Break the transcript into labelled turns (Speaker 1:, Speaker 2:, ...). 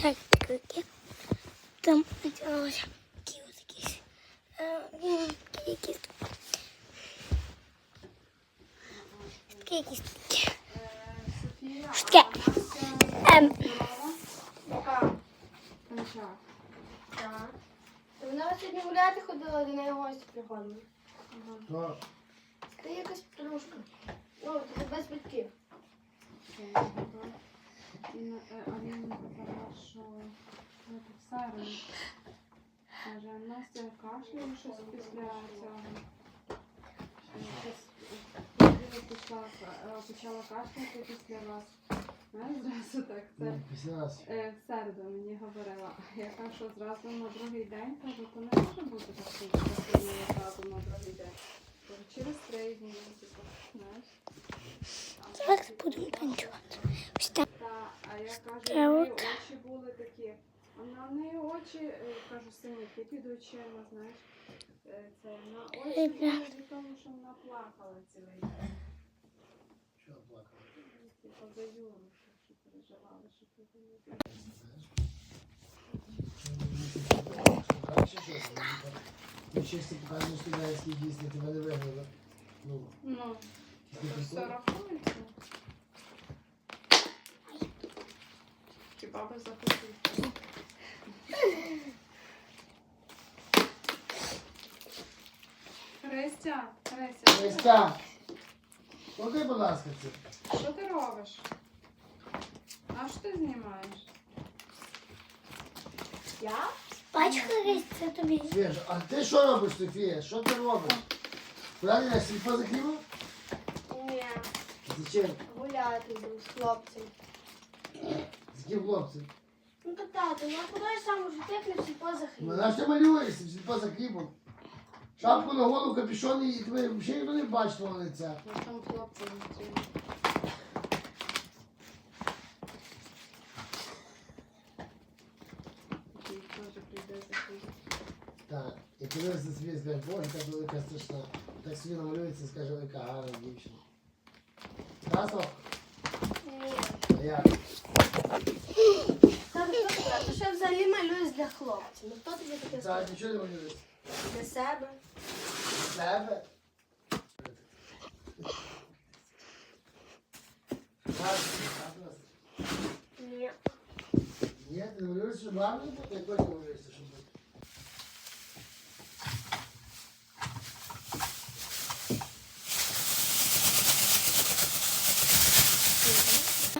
Speaker 1: всякі такі. Там ось такі ось якісь. е, Такі якісь. Такі таке? Ем.
Speaker 2: Вона сьогодні гуляти ходила, до неї гості приходили. Ти якась подружка. Ну, без батьків.
Speaker 3: Що ну, тут середньо. Каже, Настя кашляє щось після цього. Щось, е, Пішла, е, почала кашляти після вас. Знаєш, зразу так. Це
Speaker 4: ну,
Speaker 3: е, в середу мені говорила. Я кажу, що зразу на другий день, кажу, то не може бути так, що зразу на другий день. Кажу, через три дні, типу, знаєш.
Speaker 1: зараз будемо танцювати. Ось
Speaker 3: а я кажу,
Speaker 1: Та
Speaker 3: неї
Speaker 1: от.
Speaker 3: очі були такі. А на неї очі, е, кажу, синяки під очима, знаєш. Е, Це на очі того, що вона плакала цілий день.
Speaker 4: Що плакала?
Speaker 3: За Юру, що, що переживала, що ти
Speaker 4: Ну, що китайські дійсно тебе не вигнали. Ну,
Speaker 3: Ну,
Speaker 4: прикол?
Speaker 3: рахується. Хіба би захотів. Христя, Христя,
Speaker 4: Христя, покажи, будь ласка, це.
Speaker 3: що ти робиш? А що ти знімаєш?
Speaker 2: Я?
Speaker 1: Бач, Христя, це тобі.
Speaker 4: Свіжо. А ти що робиш, Софія? Що ти робиш? Куди ти на сільпо за?
Speaker 2: Ні.
Speaker 4: Зачем?
Speaker 2: Гуляти йду з хлопцем.
Speaker 4: З яким хлопцем?
Speaker 2: Ну то тато, ну а куди ж сам уже тикнеш і поза
Speaker 4: Ну,
Speaker 2: хліб?
Speaker 4: на що малюєшся, сільпо за хлібом? Шапку на голову, капюшон і тебе взагалі ніхто не бачить твого лиця.
Speaker 2: Ну там хлопці зустріли.
Speaker 3: Який теж прийде захотів.
Speaker 4: Так, і коли за собі скаже, боже, яка велика страшна. Так собі намалюється і скаже, яка гарна дівчина. Так, Софка?
Speaker 2: Ні.
Speaker 4: А як?
Speaker 2: Тато, що ти кажеш? Що я взагалі малююсь для хлопців? Ну хто тобі таке
Speaker 4: Так,
Speaker 2: сказав?
Speaker 4: нічого не малюється.
Speaker 2: Для себе?
Speaker 4: Себе? Так, так,
Speaker 2: Ні.
Speaker 4: Ні, ти не? Як ти малюєшся, щоб